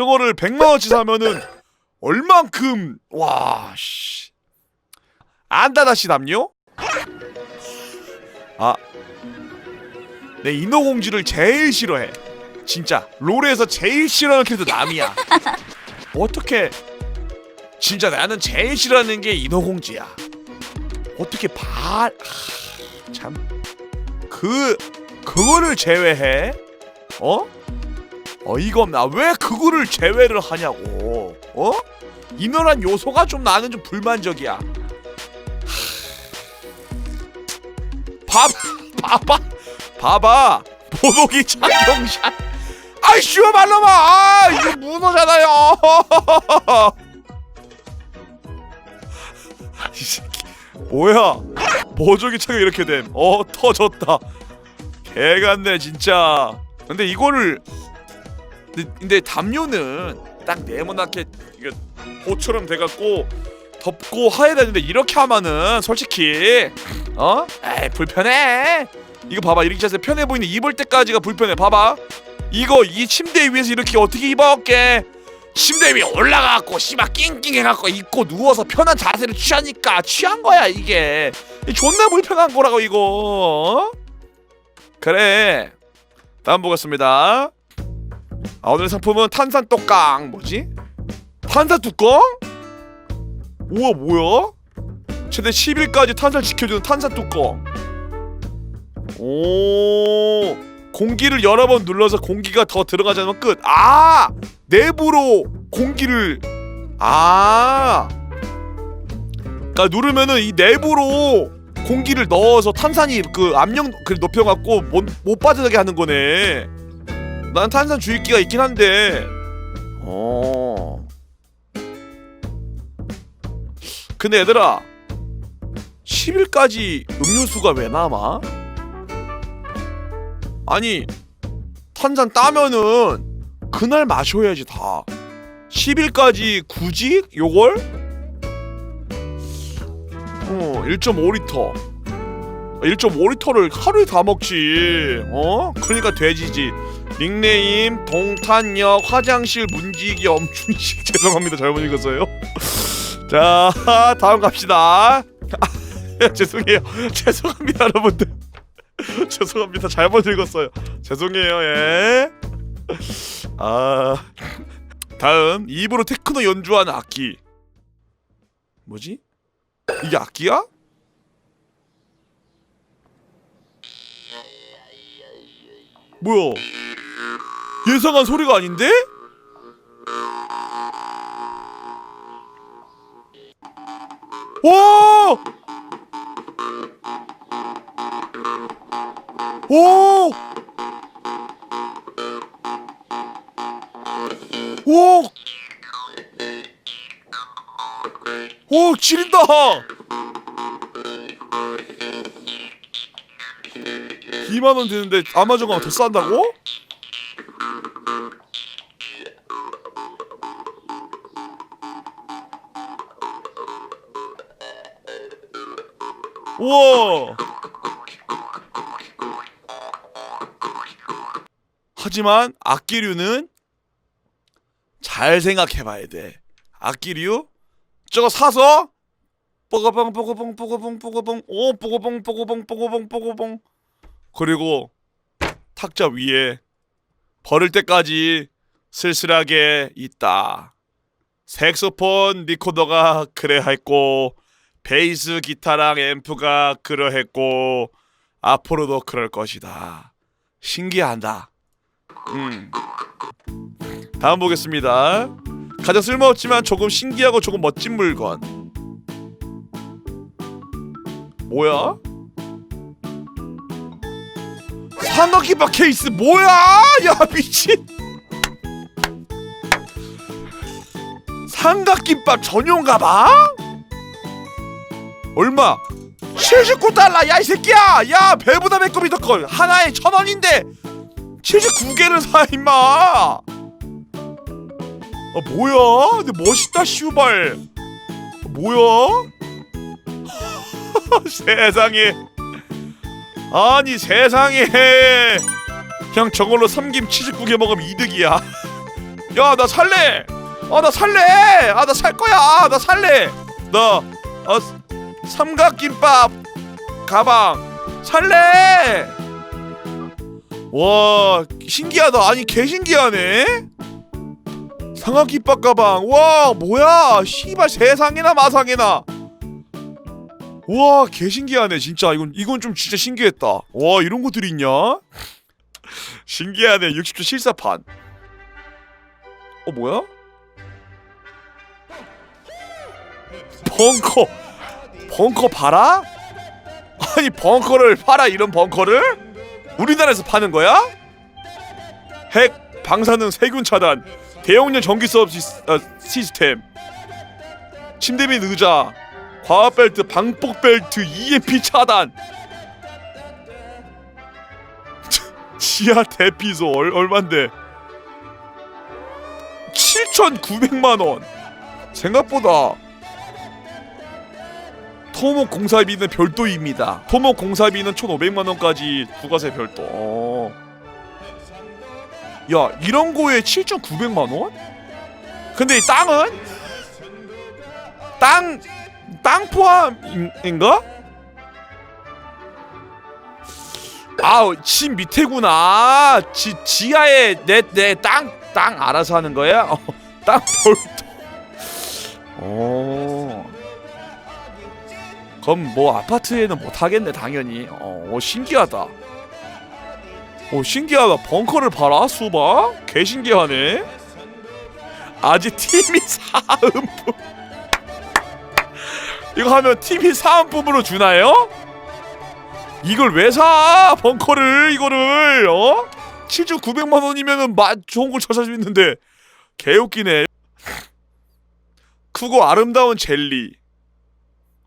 저거를 100만 원치 사면은 얼만큼 와 씨. 안다다시 남요? 아. 내 인어공주를 제일 싫어해. 진짜 롤에서 제일 싫어하는 캐릭터 남이야. 어떻게 진짜 나는 제일 싫어하는 게 인어공주야. 어떻게 발 하, 참. 그 그거를 제외해? 어? 어이가 없나? 왜 그거를 제외를 하냐고? 어? 인어란 요소가 좀 나는 좀 불만적이야. 봐, 봐봐, 봐봐. 보독이 장경샷. 아이 씨발 말로마. 아 이거 문어잖아요. 이 새끼 뭐야? 보조기 차가 이렇게 됨. 어 터졌다. 개같네 진짜. 근데 이거를 근데, 근데 담요는 딱 네모나게 이게 보처럼 돼갖고 덮고 하야 되는데 이렇게 하면은 솔직히 어? 에이 불편해. 이거 봐봐 이렇게 자세 편해 보이는 입을 때까지가 불편해. 봐봐. 이거 이 침대 위에서 이렇게 어떻게 입어올게? 침대 위에 올라가갖고 씨발 낑낑해갖고 입고 누워서 편한 자세를 취하니까 취한 거야 이게. 이 존나 불편한 거라고 이거. 어? 그래. 다음 보겠습니다. 아, 오늘 상품은 탄산 떡강 뭐지? 탄산 뚜껑? 우와 뭐야? 최대 10일까지 탄산 지켜주는 탄산 뚜껑. 오 공기를 여러 번 눌러서 공기가 더 들어가지 않으면 끝. 아 내부로 공기를 아 그러니까 누르면은 이 내부로 공기를 넣어서 탄산이 그 압력 그 높여갖고 못, 못 빠져나게 하는 거네. 난 탄산 주입기가 있긴 한데. 어. 근데 얘들아 10일까지 음료수가 왜 남아? 아니 탄산 따면은 그날 마셔야지 다 10일까지 굳이 요걸? 어 1.5리터 1.5리터를 하루에 다 먹지 어? 그러니까 돼지지 닉네임 동탄역 화장실 문지기 엄춘식. 죄송합니다. 잘못 읽었어요. 자 다음 갑시다. 죄송해요. 죄송합니다 여러분들. 죄송합니다. 잘못 읽었어요. 죄송해요 예. 예아 다음 입으로 테크노 연주하는 악기. 뭐지? 이게 악기야? 뭐야 예상한 소리가 아닌데? 와! 오! 오! 오, 지린다! 2만원 되는데 아마존 가면 더 싼다고? 우와! 하지만 악기류는 잘 생각해봐야 돼. 악기류 저거 사서 뽀거봉 뽀거봉 뽀거봉 뽀거봉 오 뽀거봉 뽀거봉 뽀거봉 뽀거봉 그리고 탁자 위에 버릴 때까지 쓸쓸하게 있다. 색소폰 리코더가 그래 했고 베이스 기타랑 앰프가 그러했고 앞으로도 그럴 것이다. 신기하다. 음. 다음 보겠습니다. 가장 쓸모없지만 조금 신기하고 조금 멋진 물건. 뭐야? 삼각김밥 케이스 뭐야? 야 미친. 삼각김밥 전용 가방? 얼마? 79달러 야 이 새끼야 야 배보다 배꼽이 더걸 하나에 천 원인데 79개를 사 임마 아 뭐야 근데 멋있다 슈발 뭐야 세상에 아니 세상에. 그냥 저걸로 삼김 79개 먹으면 이득이야. 야 나 살래! 아 나 살래! 아 나 살 거야! 나 살래! 나 어, 삼각김밥 가방 살래! 와 신기하다. 아니 개 신기하네. 삼각김밥 가방. 와 뭐야? 씨발 세상에나 마상에나 와 개 신기하네 진짜. 이건 이건 좀 진짜 신기했다. 와 이런 것들이 있냐? 신기하네 60초 실사판. 어 뭐야? 벙커. 벙커 팔아? 아니 벙커를 팔아 이런 벙커를? 우리나라에서 파는 거야? 핵 방사능 세균 차단 대용량 전기 수업 시, 어, 시스템. 침대 및 의자 과압 벨트, 방폭 벨트, EMP 차단. 지하 대피소 얼, 얼만데? 7,900만 원. 생각보다 토목 공사비는 별도입니다. 토목 공사비는 1,500만 원까지 부가세 별도. 어. 야, 이런 거에 7,900만 원? 근데 이 땅은 땅 땅 포함인가? 아, 집 밑에구나. 지 지하에 내 내 땅땅 알아서 하는 거야? 어, 땅 별도. 어. 그럼 뭐 아파트에는 못 하겠네 당연히. 어, 어, 신기하다. 어 신기하다. 벙커를 봐라 수바. 개 신기하네. 아직 팀이 사은품. 이거 하면 팀이 사은품으로 주나요? 이걸 왜 사? 벙커를 이거를 어? 7,900만 원이면은 맛 좋은 걸수 있는데 개웃기네. 크고 아름다운 젤리.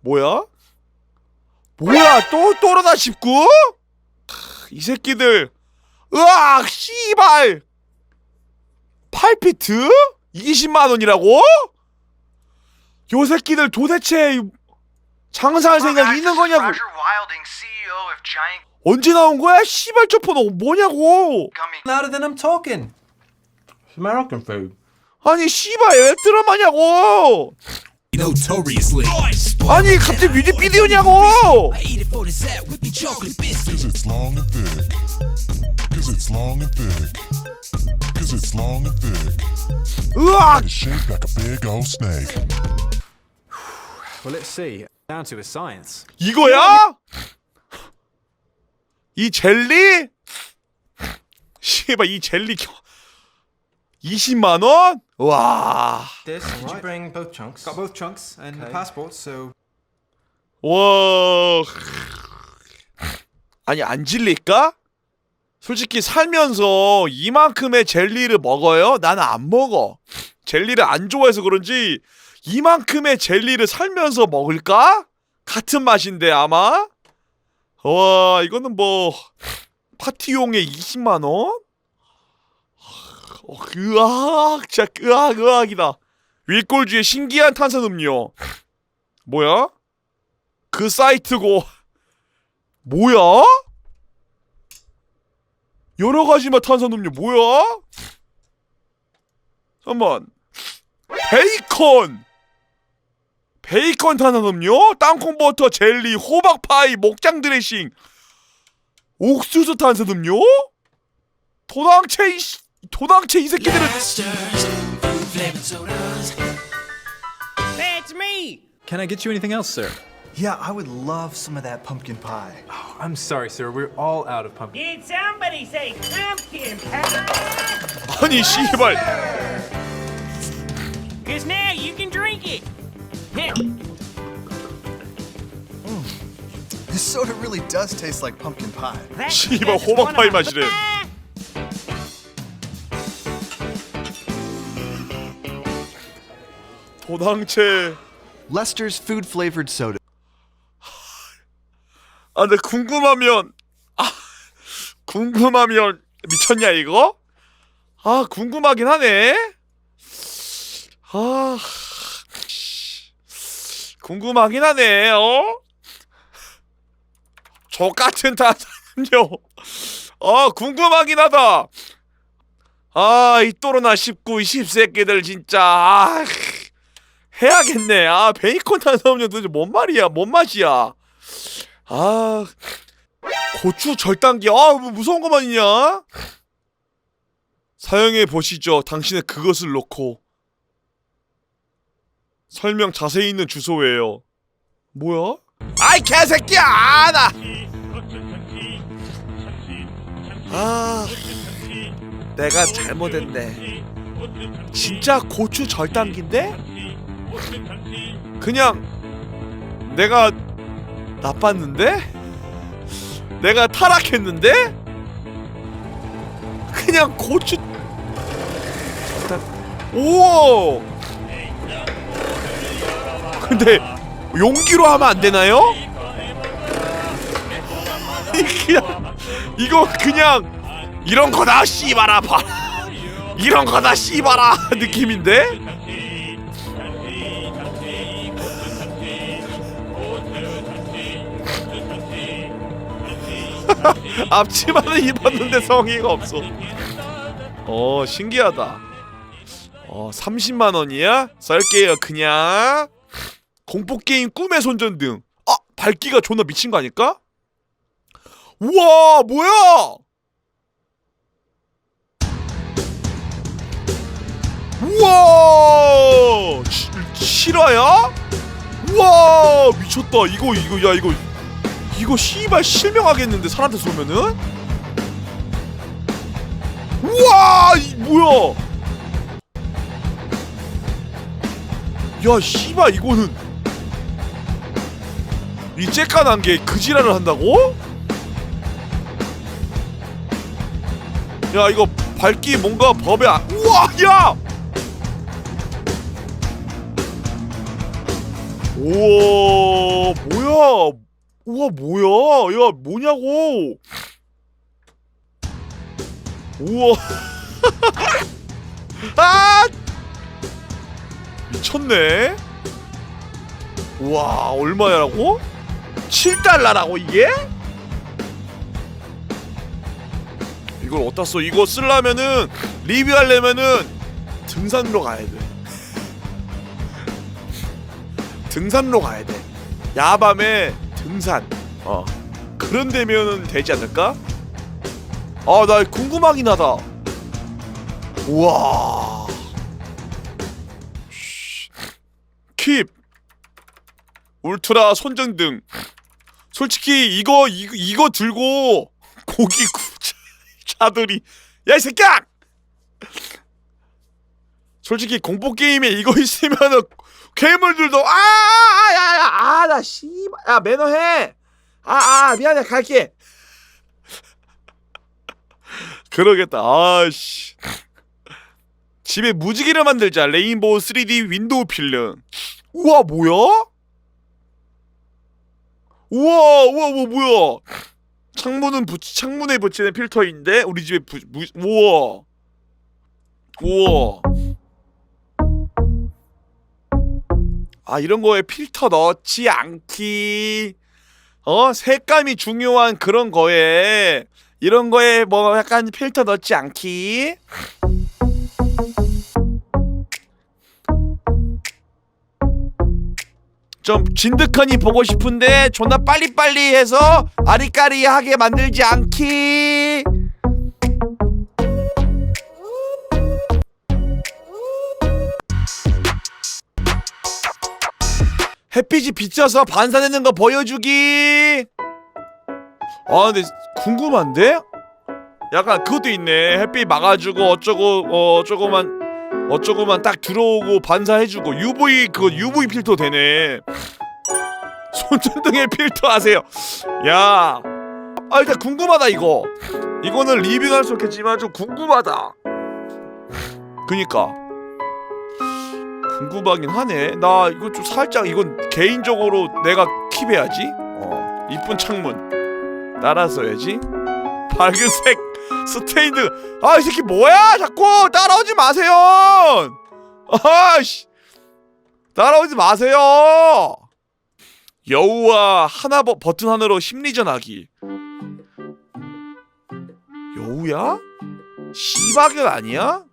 뭐야? 뭐야? 또 또르다 19? 이 새끼들. 으악, 씨발. 8피트? 20만 원이라고? 요 새끼들 도대체 장사할 생각 있는 거냐고 언제 나온 거야? 씨발 저폰 뭐냐고 Gummy. louder than I'm talking. It's American food. 아니 씨발 왜 드라마냐고 Notoriously. 아니 갑자기 뮤직비디오냐고 I eat it for the set with the chocolate biscuit. Cause it's long and thick. Cause it's long and thick. Cause it's long and thick. 으악 It's shaped like a big old snake. Well, let's see. Down to a science. 이거야? 이 젤리? 씨발 이 젤리 20만 원? 와. This. Did you bring both chunks? Got both chunks and the passports. So 와. 아니 안 질릴까? 솔직히 살면서 이만큼의 젤리를 먹어요? 나는 안 먹어. 젤리를 안 좋아해서 그런지 이만큼의 젤리를 살면서 먹을까? 같은 맛인데 아마. 와 이거는 뭐 파티용에 20만 원? 어, 으악 진짜 으악 으악이다. 윗골주의 신기한 탄산음료. 뭐야? 그 사이트고 뭐야? 여러 가지 맛 탄산음료 뭐야? 잠만 베이컨 베이컨 탄산음료 땅콩 버터 젤리 호박 파이 목장 드레싱 옥수수 탄산음료 도당체 이 씨- 도당체 이 새끼들은. That's me. can I get you anything else, sir? Yeah, I would love some of that pumpkin pie. Oh, I'm sorry, sir. We're all out of pumpkin. Did somebody say pumpkin pie? 아니 씨발 This soda really does taste like pumpkin pie. 씨발, just 호박 one 파이 of my- 맛이래. 도당체 Lester's food flavored soda. 아 근데 궁금하면 아 궁금하면 미쳤냐 이거? 아 궁금하긴 하네 아 궁금하긴 하네 어? 저 같은 탄산음료 아 궁금하긴 하다 아, 이 또로나 19, 20 새끼들 진짜. 아, 해야겠네. 아, 베이컨 탄수화물 도대체 뭔 말이야? 뭔 맛이야? 아, 고추 절단기. 아, 뭐 무서운 것만 있냐? 사용해 보시죠. 당신의 그것을 놓고. 설명 자세히 있는 주소예요. 뭐야? 아이 개새끼야! 아, 나. 아, 내가 잘못했네. 진짜 고추 절단기인데? 그냥 내가 나빴는데? 내가 타락했는데? 그냥 고추 절단 오! 근데 용기로 하면 안 되나요? 그냥 이거 그냥 이런 거다 씨발아. 봐 이런 거다 씨발아. 느낌인데? 앞치마는 입었는데 성의가 없어. 어 신기하다. 어 30만 원이야? 썰게요 그냥 공포 게임 꿈의 손전등. 아 밝기가 존나 미친 거 아닐까? 우와 뭐야? 우와! 시, 실화야? 우와 미쳤다. 이거 이거 야 이거 이거 씨발 실명하겠는데 사람한테 쏘면은? 우와 이 뭐야? 야 씨발 이거는 이 째까난 게 그지랄을 한다고? 야 이거 밝기 뭔가 법에 안... 우와 야! 우와 뭐야 우와 뭐야 야 뭐냐고 우와 아 미쳤네 우와 얼마야라고? 7달러라고 이게? 이걸 어디다 써? 이거 쓰려면은 리뷰하려면은 등산로 가야 돼. 등산로 가야 돼. 야밤에 등산. 어. 그런 데면은 되지 않을까? 아, 나 궁금하긴 하다. 우와. 쉬. 킵. 울트라 손전등. 솔직히 이거 이거, 이거 들고 고기 구자 차들이. 야 이 새끼야! 솔직히 공포 게임에 이거 있으면은 괴물들도 아야야야 아나 씨발. 야 매너해. 아아 미안해. 갈게. 그러겠다. 아씨. 집에 무지개를 만들자. 레인보우 3D 윈도우 필름. 우와 뭐야? 우와 우와 우와 뭐야? 창문은 붙이 창문에 붙이는 필터인데? 우리 집에 부, 무, 우와. 우와. 아 이런 거에 필터 넣지 않기. 어? 색감이 중요한 그런 거에. 이런 거에 뭐 약간 필터 넣지 않기 좀 진득하니 보고 싶은데 존나 빨리빨리 해서 아리까리하게 만들지 않기. 햇빛이 비쳐서 반사되는 거 보여주기. 아 근데 궁금한데? 약간 그것도 있네. 햇빛 막아주고 어쩌고 어, 어쩌고만 어쩌고만 딱 들어오고 반사해주고 UV 그거 UV 필터 되네. 손전등에 필터 하세요. 야, 아 일단 궁금하다 이거. 이거는 리뷰는 할수 없겠지만 좀 궁금하다. 그니까 궁금하긴 하네. 나 이거 좀 살짝 이건 개인적으로 내가 킵해야지. 어, 이쁜 창문 따라서야지. 밝은색 스테인드 아 이 새끼 뭐야 자꾸 따라오지 마세요 아씨 따라오지 마세요 여우와 하나 버, 버튼 하나로 심리전하기 여우야? 시바견 아니야?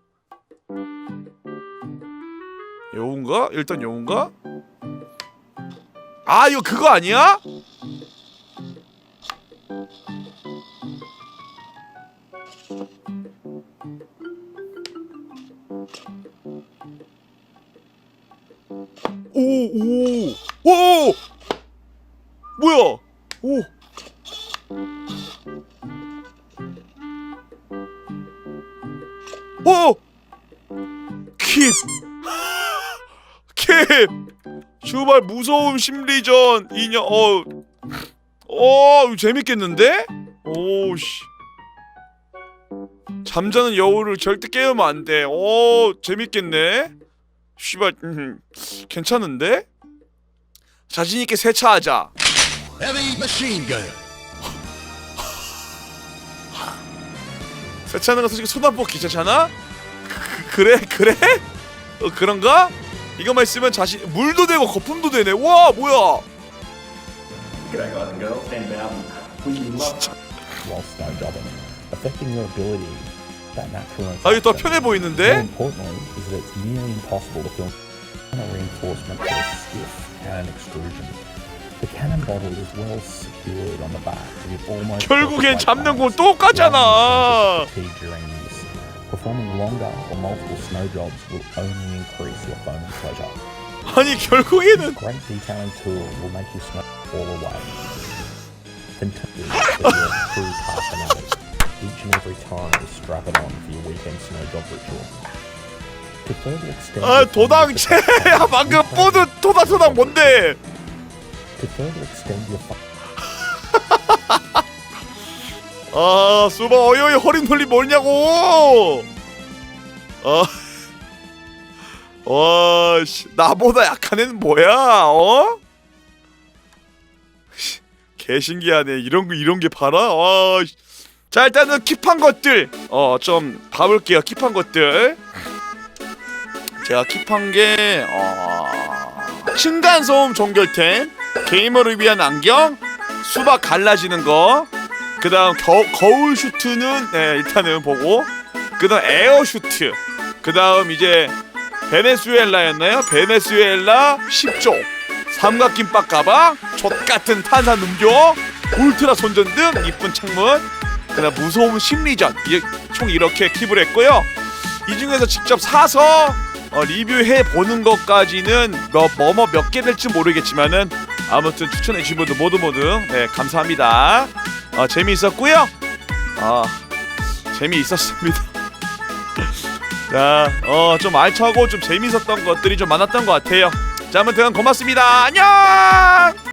여운가? 일단 여운가? 아 이거 그거 아니야? 킵! 주발 무서움 심리전 인형 어. 어, 재밌겠는데? 오씨. 잠자는 여우를 절대 깨우면 안 돼. 오, 재밌겠네. 씨발, 음, 괜찮은데? 자신 있게 세차하자. Heavy machine gun. 세차하는 거 솔직히 손안 뽑기 귀찮잖아? 그, 그래 그래? 어, 그런가? 이거만 있으면 자신 물도 되고 거품도 되네 와 뭐야 while snowjobbing, affecting your ability that natural 아 이거 더. 편해 More 보이는데? importantly, is that it's nearly impossible to film cannon reinforcement for a stiff cannon extrusion. The cannon bottle is well secured on the back to give almost 결국엔 잡는 건 똑같잖아. during. Performing longer or multiple snow jobs will only increase your foaming pleasure. 아니 결국에는 Great detailing tool will make you snow all away. Continue that your true paraphernalia each and every time you strap it on for your weekend snow job ritual. To further extend 아 your foaming 도당체 protection, 야 방금 we 뽀드 토닥토닥 뭔데 To further extend your 아 수바 어이어이 허리 놀리 뭐냐고 아 와, 씨, 나보다 약한 애는 뭐야, 어? 씨, 개 신기하네. 이런 거 이런 게 팔아? 와, 씨. 자 일단은 킵한 것들, 어좀 봐볼게요. 킵한 것들. 제가 킵한 게 어, 층간 소음 종결템, 게이머를 위한 안경, 수박 갈라지는 거. 그다음 겨, 거울 슈트는 네, 일단은 보고. 그다음 에어 슈트. 그다음 이제 베네수엘라였나요? 베네수엘라 10조. 삼각김밥 가방 족같은 탄산 음료 울트라 손전등 이쁜 창문 그다음 무서운 심리전. 이- 총 이렇게 킵을 했고요. 이 중에서 직접 사서 어, 리뷰해 보는 것까지는 뭐 뭐뭐 몇 개 될지 모르겠지만은 아무튼 추천해 주신 분들 모두 모두 네 감사합니다. 어, 재미있었고요. 아 재미있었습니다. 자, 어, 좀 알차고 좀 재미있었던 것들이 좀 많았던 것 같아요. 자, 아무튼 고맙습니다. 안녕!